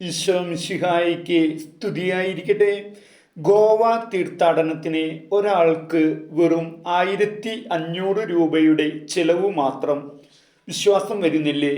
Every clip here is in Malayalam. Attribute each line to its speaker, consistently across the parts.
Speaker 1: ഈശോ മിശിഹായിക്ക് സ്തുതിയായിരിക്കട്ടെ. ഗോവ തീർത്ഥാടനത്തിന് ഒരാൾക്ക് വെറും ആയിരത്തി അഞ്ഞൂറ് രൂപയുടെ ചിലവ് മാത്രം വിശ്വാസം വരുന്നില്ലേ?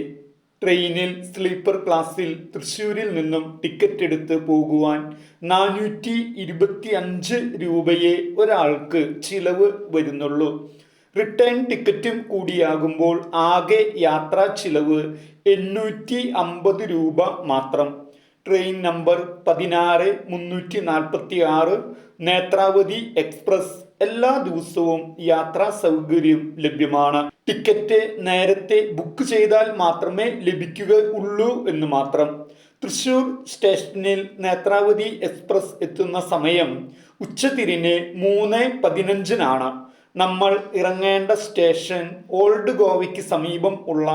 Speaker 1: ട്രെയിനിൽ സ്ലീപ്പർ ക്ലാസ്സിൽ തൃശ്ശൂരിൽ നിന്നും ടിക്കറ്റ് എടുത്ത് പോകുവാൻ നാനൂറ്റി ഇരുപത്തി അഞ്ച് രൂപയെ ഒരാൾക്ക് ചിലവ് വരുന്നുള്ളൂ. റിട്ടേൺ ടിക്കറ്റും കൂടിയാകുമ്പോൾ ആകെ യാത്രാ ചിലവ് എണ്ണൂറ്റി അമ്പത് രൂപ മാത്രം. ട്രെയിൻ നമ്പർ പതിനാറ് മുന്നൂറ്റി നാൽപ്പത്തി ആറ് നേത്രാവതി എക്സ്പ്രസ്. എല്ലാ ദിവസവും യാത്രാ സൗകര്യം ലഭ്യമാണ്. ടിക്കറ്റ് നേരത്തെ ബുക്ക് ചെയ്താൽ മാത്രമേ ലഭിക്കുകയുള്ളൂ എന്ന് മാത്രം. തൃശൂർ സ്റ്റേഷനിൽ നേത്രാവതി എക്സ്പ്രസ് എത്തുന്ന സമയം ഉച്ചതിരിഞ്ഞ് മൂന്ന് പതിനഞ്ചിനാണ്. നമ്മൾ ഇറങ്ങേണ്ട സ്റ്റേഷൻ ഓൾഡ് ഗോവയ്ക്ക് സമീപം ഉള്ള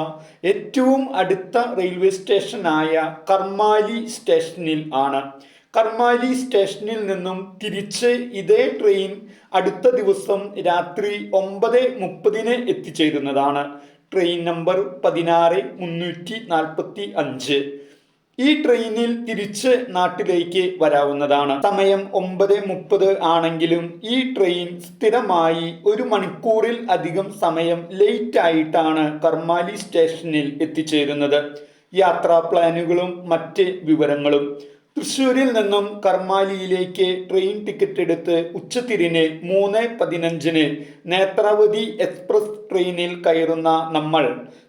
Speaker 1: ഏറ്റവും അടുത്ത റെയിൽവേ സ്റ്റേഷനായ കർമാലി സ്റ്റേഷനിൽ ആണ്. കർമാലി സ്റ്റേഷനിൽ നിന്നും തിരിച്ച് ഇതേ ട്രെയിൻ അടുത്ത ദിവസം രാത്രി ഒമ്പത് മുപ്പതിന് എത്തിച്ചേരുന്നതാണ്. ട്രെയിൻ നമ്പർ പതിനാറ് മുന്നൂറ്റി നാൽപ്പത്തി അഞ്ച് ഈ ട്രെയിനിൽ തിരിച്ച് നാട്ടിലേക്ക് വരാവുന്നതാണ്. സമയം ഒമ്പത് മുപ്പത് ആണെങ്കിലും ഈ ട്രെയിൻ സ്ഥിരമായി ഒരു മണിക്കൂറിൽ അധികം സമയം ലേറ്റ് ആയിട്ടാണ് കർമാലി സ്റ്റേഷനിൽ എത്തിച്ചേരുന്നത്. യാത്രാ പ്ലാനുകളും മറ്റ് വിവരങ്ങളും. തൃശ്ശൂരിൽ നിന്നും കർമാലിയിലേക്ക് ട്രെയിൻ ടിക്കറ്റ് എടുത്ത് ഉച്ചതിരിഞ്ഞ് മൂന്ന് പതിനഞ്ചിന് നേത്രാവതി എക്സ്പ്രസ് ട്രെയിനിൽ കയറുന്ന നമ്മൾ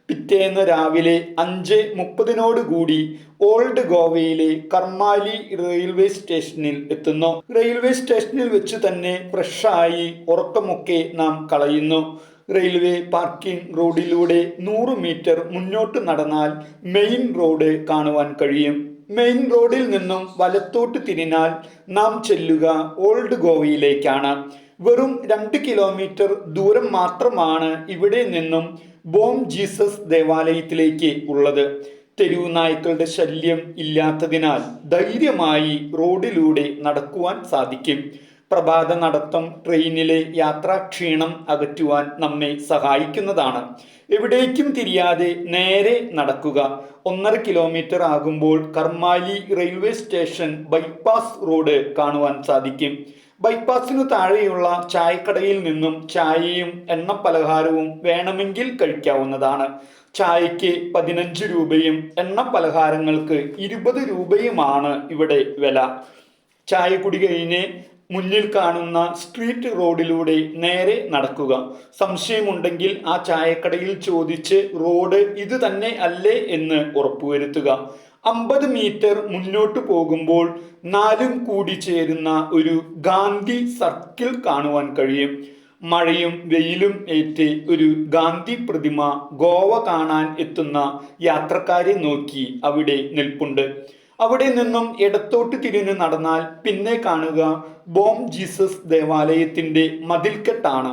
Speaker 1: പിറ്റേന്ന് രാവിലെ അഞ്ച് മുപ്പതിനോട് കൂടി ഓൾഡ് ഗോവയിലെ കർമാലി റെയിൽവേ സ്റ്റേഷനിൽ എത്തുന്നു. റെയിൽവേ സ്റ്റേഷനിൽ വെച്ച് തന്നെ ഫ്രഷായി ഉറക്കമൊക്കെ നാം കളയുന്നു. റെയിൽവേ പാർക്കിംഗ് റോഡിലൂടെ നൂറ് മീറ്റർ മുന്നോട്ട് നടന്നാൽ മെയിൻ റോഡ് കാണുവാൻ കഴിയും. മെയിൻ റോഡിൽ നിന്നും വലത്തോട്ട് തിരിഞ്ഞാൽ നാം ചെല്ലുക ഓൾഡ് ഗോവയിലേക്കാണ്. വെറും രണ്ട് കിലോമീറ്റർ ദൂരം മാത്രമാണ് ഇവിടെ നിന്നും ബോം ജീസസ് ദേവാലയത്തിലേക്ക് ഉള്ളത്. തെരുവു നായ്ക്കളുടെ ശല്യം ഇല്ലാത്തതിനാൽ ധൈര്യമായി റോഡിലൂടെ നടക്കുവാൻ സാധിക്കും. പ്രഭാത നടത്തം ട്രെയിനിലെ യാത്രാക്ഷീണം അകറ്റുവാൻ നമ്മെ സഹായിക്കുന്നതാണ്. എവിടേക്കും തിരിയാതെ നേരെ നടക്കുക. ഒന്നര കിലോമീറ്റർ ആകുമ്പോൾ Karmali railway station bypass road കാണുവാൻ സാധിക്കും. ബൈപ്പാസിനു താഴെയുള്ള ചായക്കടയിൽ നിന്നും ചായയും എണ്ണപ്പലഹാരവും വേണമെങ്കിൽ കഴിക്കാവുന്നതാണ്. ചായയ്ക്ക് പതിനഞ്ച് രൂപയും എണ്ണപ്പലഹാരങ്ങൾക്ക് ഇരുപത് രൂപയുമാണ് ഇവിടെ വില. ചായ കുടി കഴിഞ്ഞ് മുന്നിൽ കാണുന്ന സ്ട്രീറ്റ് റോഡിലൂടെ നേരെ നടക്കുക. സംശയമുണ്ടെങ്കിൽ ആ ചായക്കടയിൽ ചോദിച്ച് റോഡ് ഇത് തന്നെ അല്ലേ? എന്ന് ഉറപ്പുവരുത്തുക. അമ്പത് മീറ്റർ മുന്നോട്ട് പോകുമ്പോൾ നാലും കൂടി ചേരുന്ന ഒരു ഗാന്ധി സർക്കിൾ കാണുവാൻ കഴിയും. മഴയും വെയിലും ഏറ്റ് ഒരു ഗാന്ധി പ്രതിമ ഗോവ കാണാൻ എത്തുന്ന യാത്രക്കാരെ നോക്കി അവിടെ നിൽപ്പുണ്ട്. അവിടെ നിന്നും ഇടത്തോട്ട് തിരിഞ്ഞു നടന്നാൽ പിന്നെ കാണുക ബോം ജീസസ് ദേവാലയത്തിന്റെ മതിൽക്കെട്ടാണ്.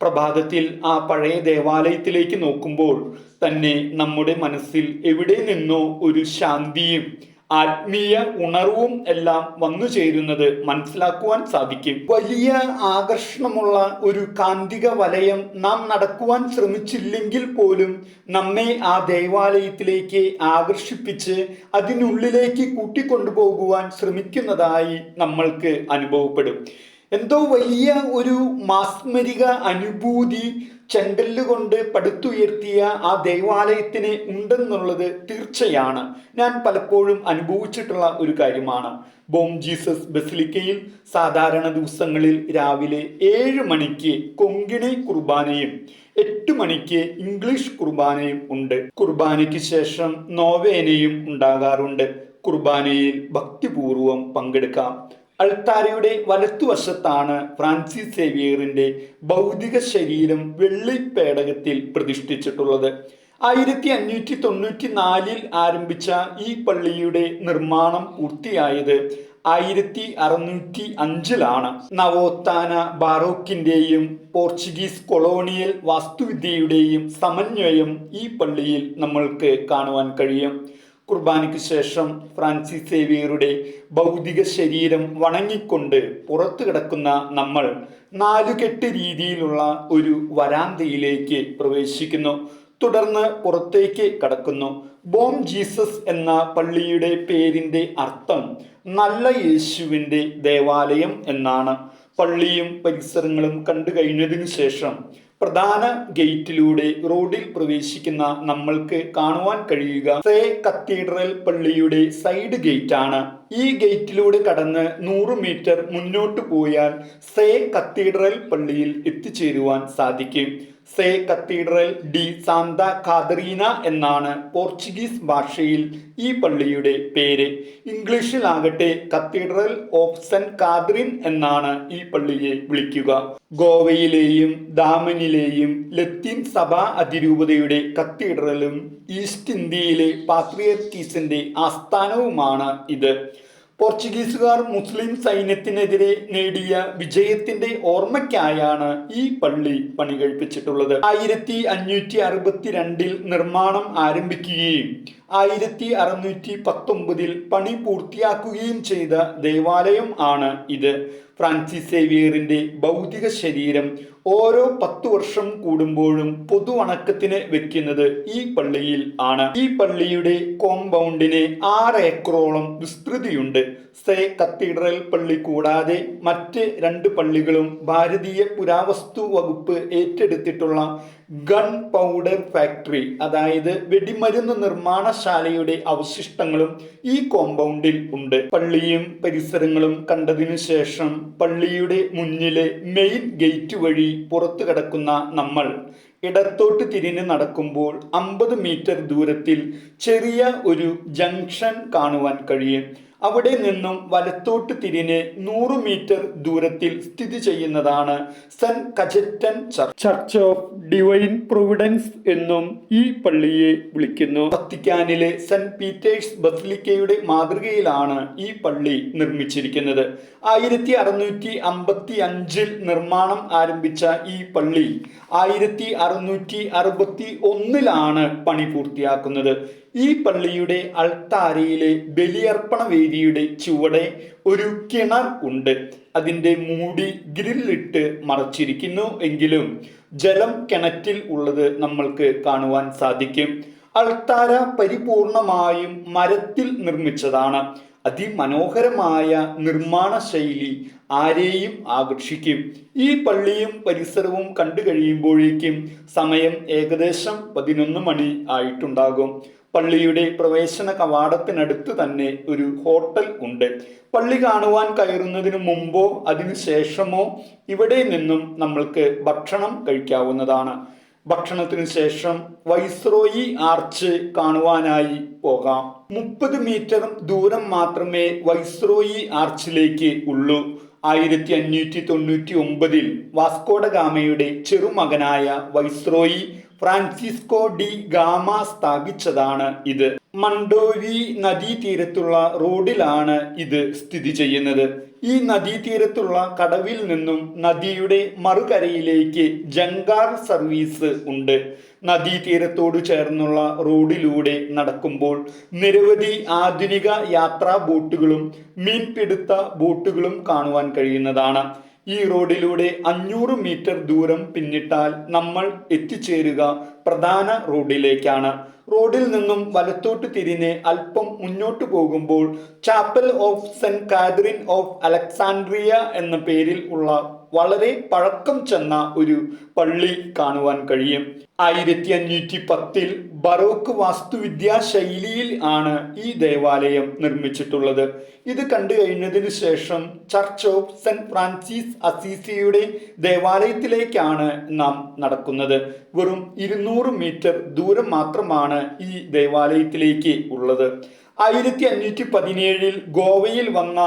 Speaker 1: പ്രഭാതത്തിൽ ആ പഴയ ദേവാലയത്തിലേക്ക് നോക്കുമ്പോൾ തന്നെ നമ്മുടെ മനസ്സിൽ എവിടെ നിന്നോ ഒരു ശാന്തിയും ആത്മീയ ഉണർവും എല്ലാം വന്നു ചേരുന്നത് മനസ്സിലാക്കുവാൻ സാധിക്കും. വലിയ ആകർഷണമുള്ള ഒരു കാന്തിക വലയം നാം നടക്കുവാൻ ശ്രമിച്ചില്ലെങ്കിൽ പോലും നമ്മെ ആ ദേവാലയത്തിലേക്ക് ആകർഷിപ്പിച്ച് അതിനുള്ളിലേക്ക് കൂട്ടിക്കൊണ്ടുപോകുവാൻ ശ്രമിക്കുന്നതായി നമ്മൾക്ക് അനുഭവപ്പെടും. എന്തോ വലിയ ഒരു മാസ്മരിക അനുഭൂതി ചെങ്കല്ലുകൊണ്ട് പടുത്തുയർത്തിയ ആ ദേവാലയത്തിന് ഉണ്ടെന്നുള്ളത് തീർച്ചയാണ്. ഞാൻ പലപ്പോഴും അനുഭവിച്ചിട്ടുള്ള ഒരു കാര്യമാണ്. ബോം ജീസസ് ബസിലിക്കയിൽ സാധാരണ ദിവസങ്ങളിൽ രാവിലെ ഏഴ് മണിക്ക് കൊങ്കിണി കുർബാനയും എട്ട് മണിക്ക് ഇംഗ്ലീഷ് കുർബാനയും ഉണ്ട്. കുർബാനയ്ക്ക് ശേഷം നോവേനയും ഉണ്ടാകാറുണ്ട്. കുർബാനയിൽ ഭക്തിപൂർവം പങ്കെടുക്കാം. അൾത്താരയുടെ വലത്തുവശത്താണ് ഫ്രാൻസിസ് സേവിയറിന്റെ ഭൗതിക ശരീരം വെള്ളി പേടകത്തിൽ പ്രതിഷ്ഠിച്ചിട്ടുള്ളത്. ആയിരത്തി അഞ്ഞൂറ്റി തൊണ്ണൂറ്റി നാലിൽ ആരംഭിച്ച ഈ പള്ളിയുടെ നിർമ്മാണം പൂർത്തിയായത് ആയിരത്തി അറുന്നൂറ്റി അഞ്ചിലാണ് നവോത്ഥാന ബാറോക്കിന്റെയും പോർച്ചുഗീസ് കൊളോണിയൽ വാസ്തുവിദ്യയുടെയും സമന്വയം ഈ പള്ളിയിൽ നമ്മൾക്ക് കാണുവാൻ കഴിയും. കുർബാനയ്ക്ക് ശേഷം ഫ്രാൻസിസ് സേവിയറുടെ ഭൗതിക ശരീരം വണങ്ങിക്കൊണ്ട് പുറത്തു കിടക്കുന്ന നമ്മൾ നാലുകെട്ട് രീതിയിലുള്ള ഒരു വരാന്തയിലേക്ക് പ്രവേശിക്കുന്നു. തുടർന്ന് പുറത്തേക്ക് കടക്കുന്നു. ബോം ജീസസ് എന്ന പള്ളിയുടെ പേരിന്റെ അർത്ഥം നല്ല യേശുവിന്റെ ദേവാലയം എന്നാണ്. പള്ളിയും പരിസരങ്ങളും കണ്ടു കഴിഞ്ഞതിനു ശേഷം പ്രധാന ഗേറ്റിലൂടെ റോഡിൽ പ്രവേശിക്കുന്ന നമ്മൾക്ക് കാണുവാൻ കഴിയുക. സേ കത്തീഡ്രൽ പള്ളിയുടെ സൈഡ് ഗേറ്റ് ആണ് ഈ ഗേറ്റിലൂടെ കടന്ന് നൂറ് മീറ്റർ മുന്നോട്ട് പോയാൽ സേ കത്തീഡ്രൽ പള്ളിയിൽ എത്തിച്ചേരുവാൻ സാധിക്കും. Se cathedral de Santa Catarina എന്നാണ് പോർച്ചുഗീസ് ഭാഷയിൽ ഈ പള്ളിയുടെ പേര്. ഇംഗ്ലീഷിലാകട്ടെ കത്തീഡ്രൽ ഓഫ് സെന്റ് കാതറിൻ എന്നാണ് ഈ പള്ളിയെ വിളിക്കുക. ഗോവയിലെയും ദാമനിലെയും ലത്തീൻ സഭാ അതിരൂപതയുടെ കത്തീഡ്രലും ഈസ്റ്റ് ഇന്ത്യയിലെ പാത്രിയർക്കീസിന്റെ ആസ്ഥാനവുമാണ് ഇത്. പോർച്ചുഗീസുകാർ മുസ്ലിം സൈന്യത്തിനെതിരെ നേടിയ വിജയത്തിന്റെ ഓർമ്മയ്ക്കായാണ് ഈ പള്ളി പണികഴിപ്പിച്ചിട്ടുള്ളത്. ആയിരത്തി അഞ്ഞൂറ്റി അറുപത്തിരണ്ടിൽ നിർമ്മാണം ആരംഭിക്കുകയും ആയിരത്തി അറുന്നൂറ്റി പത്തൊമ്പതിൽ പണി പൂർത്തിയാക്കുകയും ചെയ്ത ദേവാലയം ആണ് ഇത്. ഫ്രാൻസിസ് സേവിയറിന്റെ ഭൗതിക ശരീരം ഓരോ പത്തു വർഷം കൂടുമ്പോഴും പൊതു അണക്കത്തിന് വെക്കുന്നത് ഈ പള്ളിയിൽ ആണ്. ഈ പള്ളിയുടെ കോമ്പൗണ്ടിന് ആറ് ഏക്കറോളം വിസ്തൃതിയുണ്ട്. സേ കത്തീഡ്രൽ പള്ളി കൂടാതെ മറ്റ് രണ്ട് പള്ളികളും ഭാരതീയ പുരാവസ്തു വകുപ്പ് ഏറ്റെടുത്തിട്ടുള്ള ഗൺ പൗഡർ ഫാക്ടറി അതായത് വെടിമരുന്ന് നിർമ്മാണശാലയുടെ അവശിഷ്ടങ്ങളും ഈ കോമ്പൗണ്ടിൽ ഉണ്ട്. പള്ളിയും പരിസരങ്ങളും കണ്ടതിനു ശേഷം പള്ളിയുടെ മുന്നിലെ മെയിൻ ഗേറ്റ് വഴി പുറത്തു കിടക്കുന്ന നമ്മൾ ഇടത്തോട്ട് തിരിഞ്ഞ് നടക്കുമ്പോൾ അമ്പത് മീറ്റർ ദൂരത്തിൽ ചെറിയ ഒരു ജംഗ്ഷൻ കാണുവാൻ കഴിയും. അവിടെ നിന്നും വലത്തോട്ട് തിരിഞ്ഞ് നൂറ് മീറ്റർ ദൂരത്തിൽ സ്ഥിതി ചെയ്യുന്നതാണ് Saint Cajetan church. Of divine providence എന്നും ഈ പള്ളിയെ വിളിക്കുന്നു. വത്തിക്കാനിലെ സെന്റ് പീറ്റേഴ്സ് ബസിലിക്കയുടെ മാതൃകയിലാണ് ഈ പള്ളി നിർമ്മിച്ചിരിക്കുന്നത്. ആയിരത്തി അറുന്നൂറ്റി അമ്പത്തി അഞ്ചിൽ നിർമ്മാണം ആരംഭിച്ച ഈ പള്ളി ആയിരത്തി അറുന്നൂറ്റി അറുപത്തി ഒന്നിലാണ് പണി പൂർത്തിയാക്കുന്നത്. ഈ പള്ളിയുടെ അൾത്താരയിലെ ബലിയർപ്പണ വേദിയുടെ ചുവടെ ഒരു കിണർ ഉണ്ട്. അതിന്റെ മൂടി ഗ്രില്ലിട്ട് മറച്ചിരിക്കുന്നു എങ്കിലും ജലം കിണറ്റിൽ ഉള്ളത് നമ്മൾക്ക് കാണുവാൻ സാധിക്കും. അൾത്താര പരിപൂർണമായും മരത്തിൽ നിർമ്മിച്ചതാണ്. അതിമനോഹരമായ നിർമ്മാണ ശൈലി ആരെയും ആകർഷിക്കും. ഈ പള്ളിയും പരിസരവും കണ്ടു കഴിയുമ്പോഴേക്കും സമയം ഏകദേശം പതിനൊന്ന് മണി ആയിട്ടുണ്ടാകും. പള്ളിയുടെ പ്രവേശന കവാടത്തിനടുത്ത് തന്നെ ഒരു ഹോട്ടൽ ഉണ്ട്. പള്ളി കാണുവാൻ കയറുന്നതിന് മുമ്പോ അതിനു ശേഷമോ ഇവിടെ നിന്നും നമ്മൾക്ക് ഭക്ഷണം കഴിക്കാവുന്നതാണ്. ഭക്ഷണത്തിനു ശേഷം വൈസ്രോയി ആർച്ച് കാണുവാനായി പോകാം. മുപ്പത് മീറ്റർ ദൂരം മാത്രമേ വൈസ്രോയി ആർച്ചിലേക്ക് ഉള്ളൂ. ആയിരത്തി അഞ്ഞൂറ്റി തൊണ്ണൂറ്റി ഒമ്പതിൽ വാസ്കോഡ ഗാമയുടെ ചെറുമകനായ വൈസ്രോയി ഫ്രാൻസിസ്കോ ഡി ഗാമ സ്ഥാപിച്ചതാണ് ഇത്. മണ്ടോവി നദീതീരത്തുള്ള റോഡിലാണ് ഇത് സ്ഥിതി ചെയ്യുന്നത്. ഈ നദീതീരത്തുള്ള കടവിൽ നിന്നും നദിയുടെ മറുകരയിലേക്ക് ജങ്കാർ സർവീസ് ഉണ്ട്. നദീതീരത്തോട് ചേർന്നുള്ള റോഡിലൂടെ നടക്കുമ്പോൾ നിരവധി ആധുനിക യാത്രാ ബോട്ടുകളും മീൻപിടുത്ത ബോട്ടുകളും കാണുവാൻ കഴിയുന്നതാണ്. ഈ റോഡിലൂടെ അഞ്ഞൂറ് മീറ്റർ ദൂരം പിന്നിട്ടാൽ നമ്മൾ എത്തിച്ചേരുക പ്രധാന റോഡിലേക്കാണ്. റോഡിൽ നിന്നും വലത്തോട്ട് തിരിഞ്ഞ് അല്പം മുന്നോട്ട് പോകുമ്പോൾ chapel of Saint Catherine of Alexandria എന്ന പേരിൽ ഉള്ള വളരെ പഴക്കം ചെന്ന ഒരു പള്ളി കാണുവാൻ കഴിയും. ആയിരത്തി അഞ്ഞൂറ്റി പത്തിൽ ബറോക്ക് വാസ്തുവിദ്യാ ശൈലിയിൽ ആണ് ഈ ദേവാലയം നിർമ്മിച്ചിട്ടുള്ളത്. ഇത് കണ്ടു കഴിഞ്ഞതിന് ശേഷം ചർച്ച് ഓഫ് സെന്റ് ഫ്രാൻസിസ് അസീസിയുടെ ദേവാലയത്തിലേക്കാണ് നാം നടക്കുന്നത്. വെറും ഇരുന്നൂറ് മീറ്റർ ദൂരം മാത്രമാണ് ഈ ദേവാലയത്തിലേക്ക് ഉള്ളത്. ആയിരത്തി അഞ്ഞൂറ്റി പതിനേഴിൽ ഗോവയിൽ വന്ന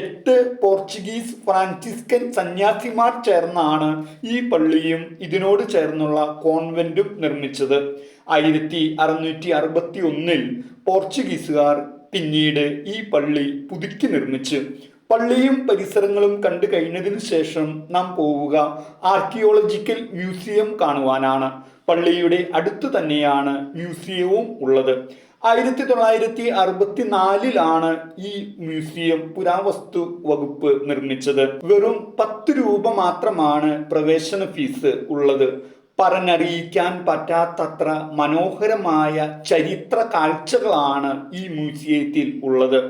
Speaker 1: എട്ട് പോർച്ചുഗീസ് ഫ്രാൻസിസ്കൻ സന്യാസിമാർ ചേർന്നാണ് ഈ പള്ളിയും ഇതിനോട് ചേർന്നുള്ള കോൺവെന്റും നിർമ്മിച്ചത്. ആയിരത്തി അറുന്നൂറ്റി അറുപത്തി ഒന്നിൽ പോർച്ചുഗീസുകാർ പിന്നീട് ഈ പള്ളി പുതുക്കി നിർമ്മിച്ച്. പള്ളിയും പരിസരങ്ങളും കണ്ടു കഴിഞ്ഞതിനു ശേഷം നാം പോവുക ആർക്കിയോളജിക്കൽ മ്യൂസിയം കാണുവാനാണ്. പള്ളിയുടെ അടുത്തു തന്നെയാണ് മ്യൂസിയവും ഉള്ളത്. ആയിരത്തി തൊള്ളായിരത്തി അറുപത്തി നാലിലാണ് ഈ മ്യൂസിയം പുരാവസ്തു വകുപ്പ് നിർമ്മിച്ചത്. വെറും പത്ത് രൂപ മാത്രമാണ് പ്രവേശന ഫീസ് ഉള്ളത്. പറഞ്ഞറിയിക്കാൻ പറ്റാത്തത്ര മനോഹരമായ ചരിത്ര കാഴ്ചകളാണ് ഈ മ്യൂസിയത്തിൽ ഉള്ളത്.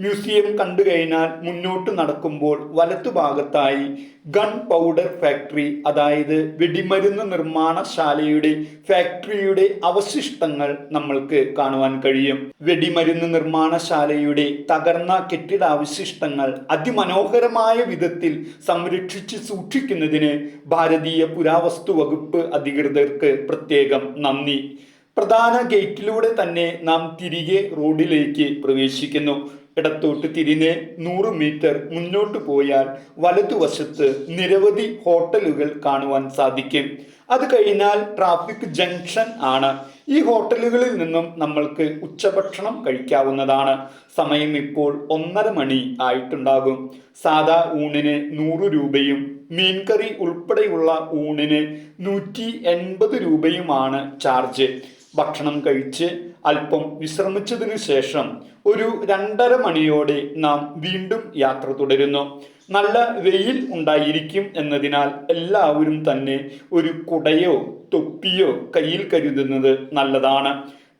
Speaker 1: മ്യൂസിയം കണ്ടു കഴിഞ്ഞാൽ മുന്നോട്ട് നടക്കുമ്പോൾ വലത്തുഭാഗത്തായി ഗൺ പൗഡർ ഫാക്ടറി അതായത് വെടിമരുന്ന് നിർമ്മാണശാലയുടെ ഫാക്ടറിയുടെ അവശിഷ്ടങ്ങൾ നമ്മൾക്ക് കാണുവാൻ കഴിയും. വെടിമരുന്ന് നിർമ്മാണശാലയുടെ തകർന്ന കെട്ടിടാവശിഷ്ടങ്ങൾ അതിമനോഹരമായ വിധത്തിൽ സംരക്ഷിച്ച് സൂക്ഷിക്കുന്നതിന് ഭാരതീയ പുരാവസ്തു വകുപ്പ് അധികൃതർക്ക് പ്രത്യേകം നന്ദി. പ്രധാന ഗേറ്റിലൂടെ തന്നെ നാം തിരികെ റോഡിലേക്ക് പ്രവേശിക്കുന്നു. ഇടത്തോട്ട് തിരിഞ്ഞ് നൂറ് മീറ്റർ മുന്നോട്ട് പോയാൽ വലതുവശത്ത് നിരവധി ഹോട്ടലുകൾ കാണുവാൻ സാധിക്കും. അത് കഴിഞ്ഞാൽ ട്രാഫിക് ജംഗ്ഷൻ ആണ്. ഈ ഹോട്ടലുകളിൽ നിന്നും നമ്മൾക്ക് ഉച്ചഭക്ഷണം കഴിക്കാവുന്നതാണ്. സമയം ഇപ്പോൾ ഒന്നര മണി ആയിട്ടുണ്ടാകും. സാദാ ഊണിന് നൂറ് രൂപയും മീൻകറി ഉൾപ്പെടെയുള്ള ഊണിന് നൂറ്റി എൺപത് രൂപയുമാണ് ചാർജ് ഭക്ഷണം കഴിച്ച് അല്പം വിശ്രമിച്ചതിനു ശേഷം ഒരു രണ്ടര മണിയോടെ നാം വീണ്ടും യാത്ര തുടരുന്നു. നല്ല വെയിൽ ഉണ്ടായിരിക്കും എന്നതിനാൽ എല്ലാവരും തന്നെ ഒരു കുടയോ തൊപ്പിയോ കയ്യിൽ കരുതുന്നത് നല്ലതാണ്.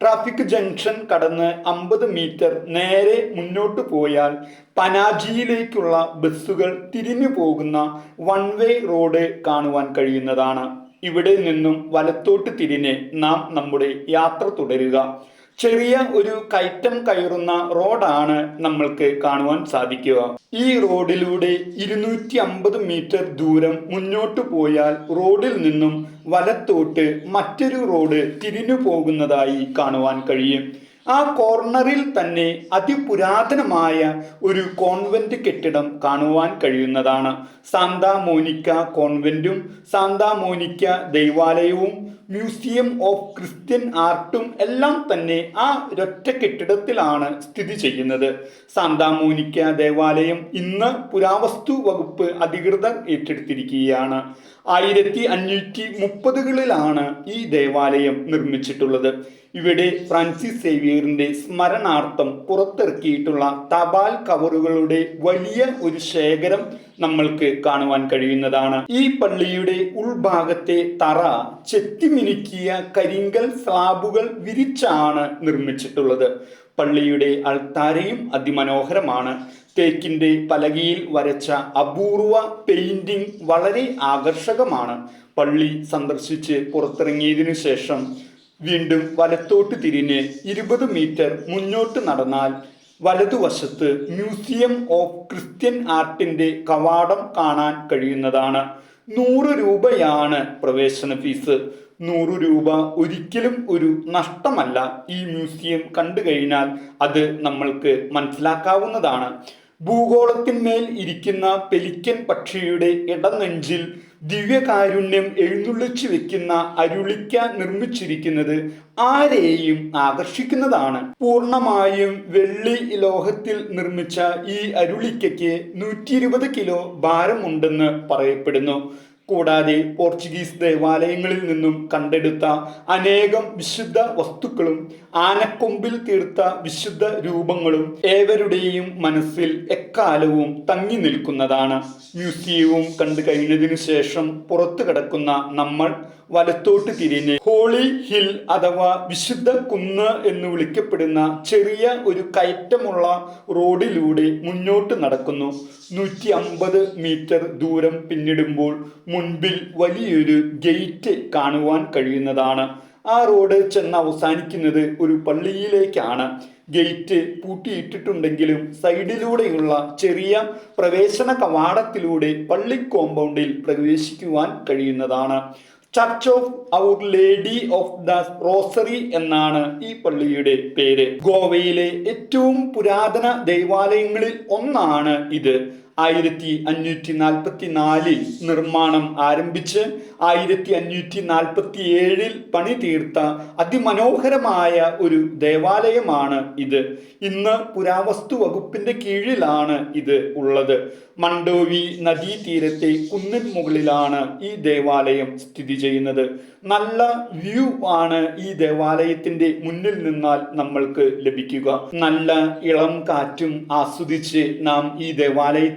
Speaker 1: ട്രാഫിക് ജംഗ്ഷൻ കടന്ന് അമ്പത് മീറ്റർ നേരെ മുന്നോട്ട് പോയാൽ പനാജിയിലേക്കുള്ള ബസ്സുകൾ തിരിഞ്ഞു പോകുന്ന വൺ വേ റോഡ് കാണുവാൻ കഴിയുന്നതാണ്. ഇവിടെ നിന്നും വലത്തോട്ട് തിരിഞ്ഞ് നാം നമ്മുടെ യാത്ര തുടരുക. ചെറിയ ഒരു കയറ്റം കയറുന്ന റോഡാണ് നമ്മൾക്ക് കാണുവാൻ സാധിക്കുക. ഈ റോഡിലൂടെ ഇരുന്നൂറ്റി അമ്പത് മീറ്റർ ദൂരം മുന്നോട്ട് പോയാൽ റോഡിൽ നിന്നും വലത്തോട്ട് മറ്റൊരു റോഡ് തിരിഞ്ഞു പോകുന്നതായി കാണുവാൻ കഴിയും. ആ കോർണറിൽ തന്നെ അതിപുരാതനമായ ഒരു കോൺവെന്റ് കെട്ടിടം കാണുവാൻ കഴിയുന്നതാണ്. സാന്താ മോനിക്ക കോൺവെന്റും സാന്താ മോനിക്ക ദൈവാലയവും മ്യൂസിയം ഓഫ് ക്രിസ്ത്യൻ ആർട്ടും എല്ലാം തന്നെ ആ ഒരൊറ്റ കെട്ടിടത്തിലാണ് സ്ഥിതി ചെയ്യുന്നത്. സാന്താ മോനിക്ക ദേവാലയം ഇന്ന് പുരാവസ്തു വകുപ്പ് അധികൃതർ ഏറ്റെടുത്തിരിക്കുകയാണ്. ആയിരത്തി അഞ്ഞൂറ്റി മുപ്പതുകളിലാണ് ഈ ദേവാലയം നിർമ്മിച്ചിട്ടുള്ളത്. ഇവിടെ ഫ്രാൻസിസ് സേവിയറിന്റെ സ്മരണാർത്ഥം പുറത്തിറക്കിയിട്ടുള്ള തപാൽ കവറുകളുടെ വലിയ ഒരു ശേഖരം നമ്മൾക്ക് കാണുവാൻ കഴിയുന്നതാണ്. ഈ പള്ളിയുടെ ഉൾഭാഗത്തെ തറ ചെത്തിമിനുക്കിയ കരിങ്കൽ സ്ലാബുകൾ വിരിച്ചാണ് നിർമ്മിച്ചിട്ടുള്ളത്. പള്ളിയുടെ അൾത്താരയും അതിമനോഹരമാണ്. തേക്കിന്റെ പലകയിൽ വരച്ച അപൂർവ പെയിന്റിംഗ് വളരെ ആകർഷകമാണ്. പള്ളി സന്ദർശിച്ച് പുറത്തിറങ്ങിയതിനു ശേഷം വീണ്ടും വലത്തോട്ട് തിരിഞ്ഞ് ഇരുപത് മീറ്റർ മുന്നോട്ട് നടന്നാൽ വലതുവശത്ത് മ്യൂസിയം ഓഫ് ക്രിസ്ത്യൻ ആർട്ടിന്റെ കവാടം കാണാൻ കഴിയുന്നതാണ്. നൂറ് രൂപയാണ് പ്രവേശന ഫീസ്. നൂറ് രൂപ ഒരിക്കലും ഒരു നഷ്ടമല്ല ഈ മ്യൂസിയം കണ്ടു കഴിഞ്ഞാൽ അത് നമ്മൾക്ക് മനസ്സിലാക്കാവുന്നതാണ്. ഭൂഗോളത്തിന്മേൽ ഇരിക്കുന്ന പെലിക്കൻ പക്ഷിയുടെ ഇടനെഞ്ചിൽ ദിവ്യകാരുണ്യം എഴുന്നള്ളിച്ചു വെക്കുന്ന അരുളിക്ക നിർമ്മിച്ചിരിക്കുന്നത് ആരെയും ആകർഷിക്കുന്നതാണ്. പൂർണമായും വെള്ളി ലോഹത്തിൽ നിർമ്മിച്ച ഈ അരുളിക്കയ്ക്ക് നൂറ്റി കിലോ ഭാരമുണ്ടെന്ന് പറയപ്പെടുന്നു. കൂടാതെ പോർച്ചുഗീസ് ദേവാലയങ്ങളിൽ നിന്നും കണ്ടെടുത്ത അനേകം വിശുദ്ധ വസ്തുക്കളും ആനക്കൊമ്പിൽ തീർത്ത വിശുദ്ധ രൂപങ്ങളും ഏവരുടെയും മനസ്സിൽ എക്കാലവും തങ്ങി നിൽക്കുന്നതാണ്. മ്യൂസിയവും കണ്ടു കഴിഞ്ഞതിനു ശേഷം പുറത്തു കിടക്കുന്ന നമ്മൾ വലത്തോട്ട് തിരിഞ്ഞ് ഹോളി ഹിൽ അഥവാ വിശുദ്ധ കുന്ന് എന്ന് വിളിക്കപ്പെടുന്ന ചെറിയ ഒരു കയറ്റമുള്ള റോഡിലൂടെ മുന്നോട്ട് നടക്കുന്നു. നൂറ്റി അമ്പത് മീറ്റർ ദൂരം പിന്നിടുമ്പോൾ മുൻപിൽ വലിയൊരു ഗേറ്റ് കാണുവാൻ കഴിയുന്നതാണ്. ആ റോഡ് ചെന്ന് അവസാനിക്കുന്നത് ഒരു പള്ളിയിലേക്കാണ്. ഗേറ്റ് പൂട്ടിയിട്ടിട്ടുണ്ടെങ്കിലും സൈഡിലൂടെയുള്ള ചെറിയ പ്രവേശന കവാടത്തിലൂടെ പള്ളി കോമ്പൗണ്ടിൽ പ്രവേശിക്കുവാൻ കഴിയുന്നതാണ്. Church of our lady of the rosary എന്നാണ് ഈ പള്ളിയുടെ പേര്. ഗോവയിലെ ഏറ്റവും പുരാതന ദൈവാലയങ്ങളിൽ ഒന്നാണ് ഇത്. ആയിരത്തി അഞ്ഞൂറ്റി നാൽപ്പത്തി നാലിൽ നിർമ്മാണം ആരംഭിച്ച് ആയിരത്തി അഞ്ഞൂറ്റി നാൽപ്പത്തി ഏഴിൽ പണി തീർത്ത അതിമനോഹരമായ ഒരു ദേവാലയമാണ് ഇത്. ഇന്ന് പുരാവസ്തു വകുപ്പിന്റെ കീഴിലാണ് ഇത് ഉള്ളത്. മണ്ടോവി നദീതീരത്തെ കുന്നിൻ മുകളിലാണ് ഈ ദേവാലയം സ്ഥിതി ചെയ്യുന്നത്. നല്ല വ്യൂ ആണ് ഈ ദേവാലയത്തിന്റെ മുന്നിൽ നിന്നാൽ നമ്മൾക്ക് ലഭിക്കുക. നല്ല ഇളം കാറ്റും ആസ്വദിച്ച് നാം ഈ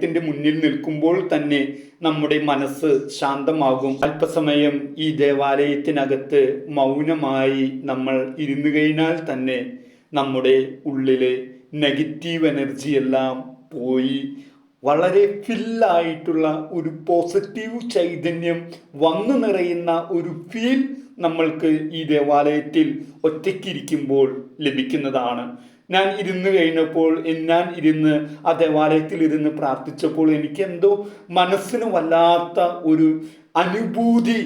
Speaker 1: ദേവാലയത്തിന്റെ മുന്നിൽ നിൽക്കുമ്പോൾ തന്നെ നമ്മുടെ മനസ്സ് ശാന്തമാകും. അല്പസമയം ഈ ദേവാലയത്തിനകത്ത് മൗനമായി നമ്മൾ ഇരുന്നു കഴിഞ്ഞാൽ തന്നെ നമ്മുടെ ഉള്ളിലെ നെഗറ്റീവ് എനർജി എല്ലാം പോയി. വളരെ ഫില്ലായിട്ടുള്ള ഒരു പോസിറ്റീവ് ചൈതന്യം വന്നു നിറയുന്ന ഒരു ഫീൽ നമ്മൾക്ക് ഈ ദേവാലയത്തിൽ ഒറ്റയ്ക്കിരിക്കുമ്പോൾ ലഭിക്കുന്നതാണ്. ഞാൻ ഇരുന്ന് കഴിഞ്ഞപ്പോൾ ഞാൻ ഇരുന്ന് ആ ദേവാലയത്തിൽ ഇരുന്ന് പ്രാർത്ഥിച്ചപ്പോൾ എനിക്ക് എന്തോ മനസ്സിന് വല്ലാത്ത ഒരു അനുഭൂതി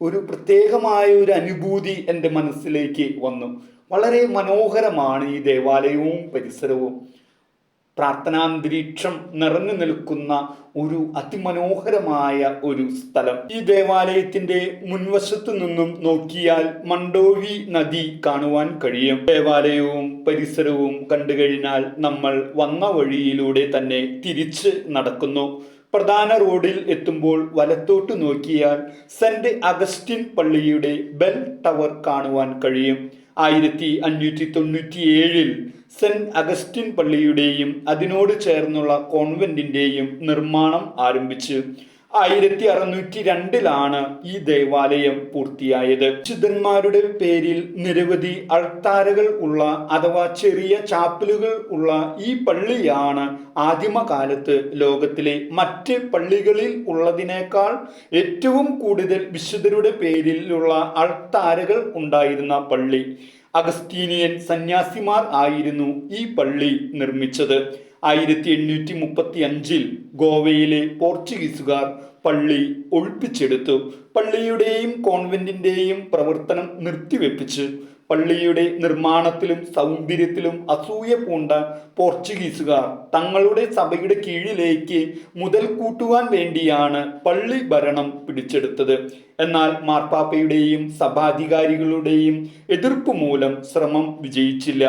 Speaker 1: ഒരു പ്രത്യേകമായ ഒരു അനുഭൂതി എന്റെ മനസ്സിലേക്ക് വന്നു. വളരെ മനോഹരമാണ് ഈ ദേവാലയവും പരിസരവും. പ്രാർത്ഥനാന്തരീക്ഷം നിറഞ്ഞു നിൽക്കുന്ന ഒരു അതിമനോഹരമായ ഒരു സ്ഥലം. ഈ ദേവാലയത്തിന്റെ മുൻവശത്തു നിന്നും നോക്കിയാൽ മണ്ടോവി നദി കാണുവാൻ കഴിയും. ദേവാലയവും പരിസരവും കണ്ടു കഴിഞ്ഞാൽ നമ്മൾ വന്ന വഴിയിലൂടെ തന്നെ തിരിച്ച് നടക്കുന്നു. പ്രധാന റോഡിൽ എത്തുമ്പോൾ വലത്തോട്ട് നോക്കിയാൽ സെന്റ് അഗസ്റ്റിൻ പള്ളിയുടെ ബെൽ ടവർ കാണുവാൻ കഴിയും. ആയിരത്തി അഞ്ഞൂറ്റി തൊണ്ണൂറ്റി സെന്റ് അഗസ്റ്റിൻ പള്ളിയുടെയും അതിനോട് ചേർന്നുള്ള കോൺവെന്റിന്റെയും നിർമ്മാണം ആരംഭിച്ചു. ആയിരത്തി അറുന്നൂറ്റി രണ്ടിലാണ് ഈ ദേവാലയം പൂർത്തിയായത്. വിശുദ്ധന്മാരുടെ പേരിൽ നിരവധി അൾത്താരകൾ ഉള്ള അഥവാ ചെറിയ ചാപ്പലുകൾ ഉള്ള ഈ പള്ളിയാണ് ആദിമകാലത്ത് ലോകത്തിലെ മറ്റ് പള്ളികളിൽ ഉള്ളതിനേക്കാൾ ഏറ്റവും കൂടുതൽ വിശുദ്ധരുടെ പേരിലുള്ള അൾത്താരകൾ ഉണ്ടായിരുന്ന പള്ളി. അഗസ്തീനിയൻ സന്യാസിമാർ ആയിരുന്നു ഈ പള്ളി നിർമ്മിച്ചത്. ആയിരത്തി എണ്ണൂറ്റി മുപ്പത്തി അഞ്ചിൽ ഗോവയിലെ പോർച്ചുഗീസുകാർ പള്ളി ഒഴിപ്പിച്ചെടുത്തു. പള്ളിയുടെയും കോൺവെന്റിന്റെയും പ്രവർത്തനം നിർത്തിവെപ്പിച്ച് പള്ളിയുടെ നിർമ്മാണത്തിലും സൗന്ദര്യത്തിലും അസൂയ പൂണ്ട പോർച്ചുഗീസുകാർ തങ്ങളുടെ സഭയുടെ കീഴിലേക്ക് മുതൽ കൂട്ടുവാൻ വേണ്ടിയാണ് പള്ളി ഭരണം പിടിച്ചെടുത്തത്. എന്നാൽ മാർപ്പാപ്പയുടെയും സഭാധികാരികളുടെയും എതിർപ്പ് മൂലം ശ്രമം വിജയിച്ചില്ല.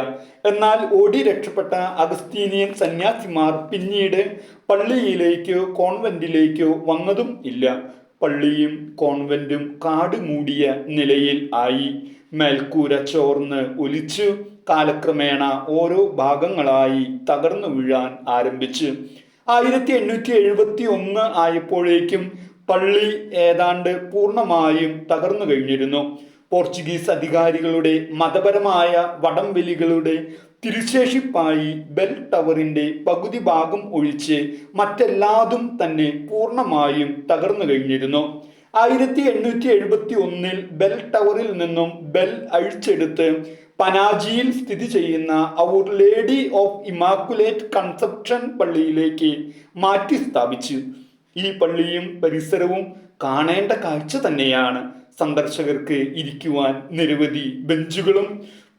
Speaker 1: എന്നാൽ ഓടി രക്ഷപ്പെട്ട അഗസ്തീനിയൻ സന്യാസിമാർ പിന്നീട് പള്ളിയിലേക്കോ കോൺവെന്റിലേക്കോ വന്നതും ഇല്ല. പള്ളിയും കോൺവെന്റും കാട് മൂടിയ നിലയിൽ ആയി. മേൽക്കൂര ചോർന്ന് ഒലിച്ചു കാലക്രമേണ ഓരോ ഭാഗങ്ങളായി തകർന്നു വീഴാൻ ആരംഭിച്ചു. ആയിരത്തി എണ്ണൂറ്റി എഴുപത്തി ഒന്ന് ആയപ്പോഴേക്കും പള്ളി ഏതാണ്ട് പൂർണമായും തകർന്നു കഴിഞ്ഞിരുന്നു. പോർച്ചുഗീസ് അധികാരികളുടെ മതപരമായ വടംവലികളുടെ തിരുശേഷിപ്പായി ബെൽ ടവറിന്റെ പകുതി ഭാഗം ഒഴിച്ച് മറ്റെല്ലാതും തന്നെ പൂർണമായും തകർന്നു കഴിഞ്ഞിരുന്നു. ആയിരത്തി എണ്ണൂറ്റി എഴുപത്തി ഒന്നിൽ ബെൽ ടവറിൽ നിന്നും ബെൽ അഴിച്ചെടുത്ത് പനാജിയിൽ സ്ഥിതി ചെയ്യുന്ന our lady of immaculate conception പള്ളിയിലേക്ക് മാറ്റി സ്ഥാപിച്ചു. ഈ പള്ളിയും പരിസരവും കാണേണ്ട കാഴ്ച തന്നെയാണ്. സന്ദർശകർക്ക് ഇരിക്കുവാൻ നിരവധി ബെഞ്ചുകളും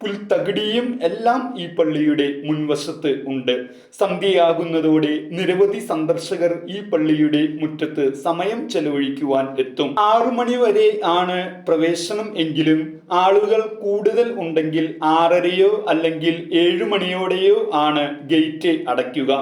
Speaker 1: പുൽത്തകിടിയും എല്ലാം ഈ പള്ളിയുടെ മുൻവശത്ത് ഉണ്ട്. സന്ധ്യയാകുന്നതോടെ നിരവധി സന്ദർശകർ ഈ പള്ളിയുടെ മുറ്റത്ത് സമയം ചെലവഴിക്കുവാൻ എത്തും. ആറു മണി വരെ ആണ് പ്രവേശനം എങ്കിലും ആളുകൾ കൂടുതൽ ഉണ്ടെങ്കിൽ ആറരയോ അല്ലെങ്കിൽ ഏഴു മണിയോടെയോ ആണ് ഗേറ്റ് അടയ്ക്കുക.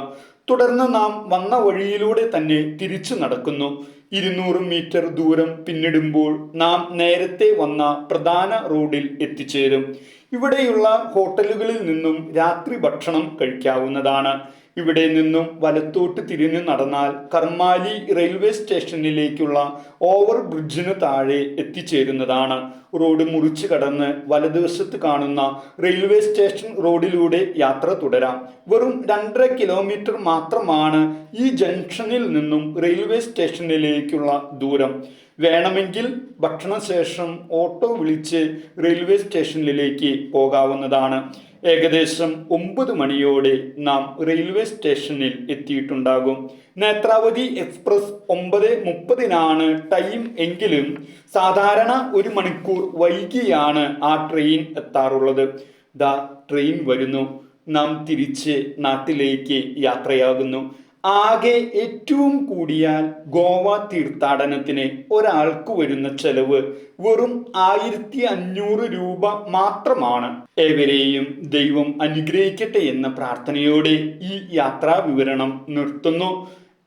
Speaker 1: തുടർന്ന് നാം വന്ന വഴിയിലൂടെ തന്നെ തിരിച്ചു നടക്കുന്നു. ഇരുന്നൂറ് മീറ്റർ ദൂരം പിന്നിടുമ്പോൾ നാം നേരത്തെ വന്ന പ്രധാന റോഡിൽ എത്തിച്ചേരും. ഇവിടെയുള്ള ഹോട്ടലുകളിൽ നിന്നും രാത്രി ഭക്ഷണം കഴിക്കാവുന്നതാണ്. ഇവിടെ നിന്നും വലത്തോട്ട് തിരിഞ്ഞു നടന്നാൽ കർമാലി റെയിൽവേ സ്റ്റേഷനിലേക്കുള്ള ഓവർ ബ്രിഡ്ജിന് താഴെ എത്തിച്ചേരുന്നതാണ്. റോഡ് മുറിച്ചു കടന്ന് വലതുവശത്ത് കാണുന്ന റെയിൽവേ സ്റ്റേഷൻ റോഡിലൂടെ യാത്ര തുടരാം. വെറും രണ്ടര കിലോമീറ്റർ മാത്രമാണ് ഈ ജംഗ്ഷനിൽ നിന്നും റെയിൽവേ സ്റ്റേഷനിലേക്കുള്ള ദൂരം. വേണമെങ്കിൽ ഭക്ഷണശേഷം ഓട്ടോ വിളിച്ച് റെയിൽവേ സ്റ്റേഷനിലേക്ക് പോകാവുന്നതാണ്. ഏകദേശം ഒമ്പത് മണിയോടെ നാം റെയിൽവേ സ്റ്റേഷനിൽ എത്തിയിട്ടുണ്ടാകും. നേത്രാവതി എക്സ്പ്രസ് ഒമ്പത് മുപ്പതിനാണ് ടൈം എങ്കിലും സാധാരണ ഒരു മണിക്കൂർ വൈകിയാണ് ആ ട്രെയിൻ എത്താറുള്ളത്. ദാ ട്രെയിൻ വരുന്നു. നാം തിരിച്ച് നാട്ടിലേക്ക് യാത്രയാകുന്നു. ആകെ ഏറ്റവും കൂടിയാൽ ഗോവ തീർത്ഥാടനത്തിന് ഒരാൾക്ക് വരുന്ന ചെലവ് വെറും ആയിരത്തി അഞ്ഞൂറ് രൂപ മാത്രമാണ്. എവരെയും ദൈവം അനുഗ്രഹിക്കട്ടെ എന്ന പ്രാർത്ഥനയോടെ ഈ യാത്രാ വിവരണം നിർത്തുന്നു.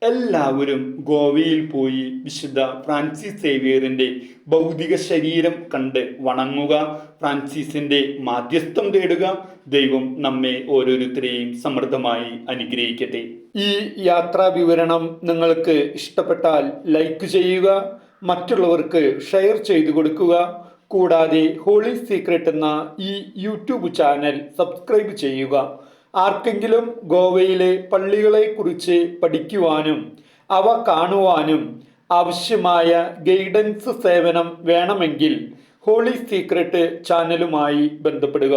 Speaker 1: എല്ലാവരും ഗോവയിൽ പോയി വിശുദ്ധ ഫ്രാൻസിസ് സേവിയറിന്റെ ഭൗതിക ശരീരം കണ്ട് വണങ്ങുക ഫ്രാൻസിസിന്റെ മാധ്യസ്ഥം തേടുക. ദൈവം നമ്മെ ഓരോരുത്തരെയും സമൃദ്ധമായി അനുഗ്രഹിക്കട്ടെ. ഈ യാത്രാ വിവരണം നിങ്ങൾക്ക് ഇഷ്ടപ്പെട്ടാൽ ലൈക്ക് ചെയ്യുക മറ്റുള്ളവർക്ക് ഷെയർ ചെയ്തു കൊടുക്കുക. കൂടാതെ ഹോളി സീക്രട്ട് എന്ന ഈ യൂട്യൂബ് ചാനൽ സബ്സ്ക്രൈബ് ചെയ്യുക. ആർക്കെങ്കിലും ഗോവയിലെ പള്ളികളെക്കുറിച്ച് പഠിക്കുവാനും അവ കാണുവാനും ആവശ്യമായ ഗൈഡൻസ് സേവനം വേണമെങ്കിൽ ഹോളി സീക്രട്ട് ചാനലുമായി ബന്ധപ്പെടുക.